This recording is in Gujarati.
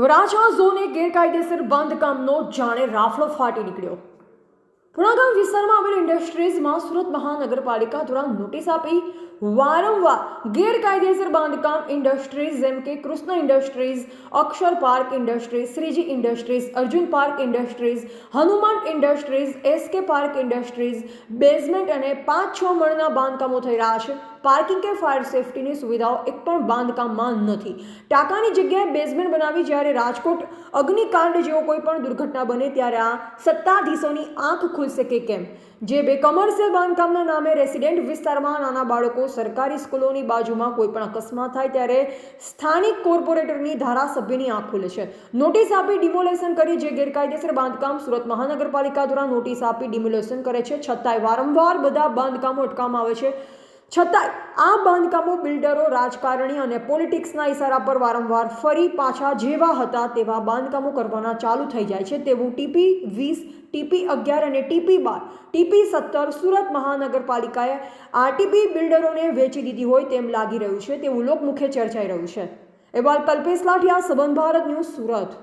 વરાછા ઝોને ગેરકાયદેસર બાંધકામનો જાણે રાફડો ફાટી નીકળ્યો. પુણાગામ વિસ્તારમાં આવેલ ઇન્ડસ્ટ્રીઝમાં સુરત મહાનગરપાલિકા દ્વારા નોટિસ આપી વારંવાર ગેરકાયદેસર બાંધકામ ઇન્ડસ્ટ્રીઝ જેમ કે Krishna industries, Akshar park industries, Shreeji industries, Arjun park industries, Hanuman industries SK park industries, basement અને પાંચ છ મણના બાંધકામો થઈ રહ્યા છે. પાર્કિંગ કે ફાયર સેફટીની સુવિધાઓ એક પણ બાંધકામમાં નથી. ટાંકાની જગ્યાએ બેઝમેન્ટ બનાવી જ્યારે રાજકોટ અગ્નિકાંડ જેવો કોઈ પણ દુર્ઘટના બને ત્યારે આ સત્તાધીશોની આંખ ખુલશે કે કેમ? જે બે કમર્શિયલ બાંધકામના નામે રેસિડેન્ટ વિસ્તારમાં નાના બાળકો સરકારી સ્કૂલોની બાજુમાં કોઈ પણ અકસ્માત થાય ત્યારે સ્થાનિક કોર્પોરેટરની ધારાસભ્યની આંખ ખુલે છે. નોટિસ આપી ડિમોલેશન કરી જે ગેરકાયદેસર બાંધકામ સુરત મહાનગરપાલિકા દ્વારા નોટિસ આપી ડિમોલેશન કરે છે. છતાંય વારંવાર બધા બાંધકામો અટકાવવામાં આવે છે. છતાંય આ બાંધકામો બિલ્ડરો, રાજકારણી અને પોલિટિક્સના ઇશારા પર વારંવાર ફરી પાછા જેવા હતા તેવા બાંધકામો કરવાના ચાલુ થઈ જાય છે. તેવું ટીપી વીસ, ટીપી અગિયાર અને ટીપી બાર, ટીપી સત્તર સુરત મહાનગરપાલિકાએ આરટીપી બિલ્ડરોને વેચી દીધી હોય તેમ લાગી રહ્યું છે. તેવું લોકમુખે ચર્ચાઈ રહ્યું છે. એવાલ કલ્પેશ લાઠિયા સબંધ ભારત ન્યૂઝ સુરત.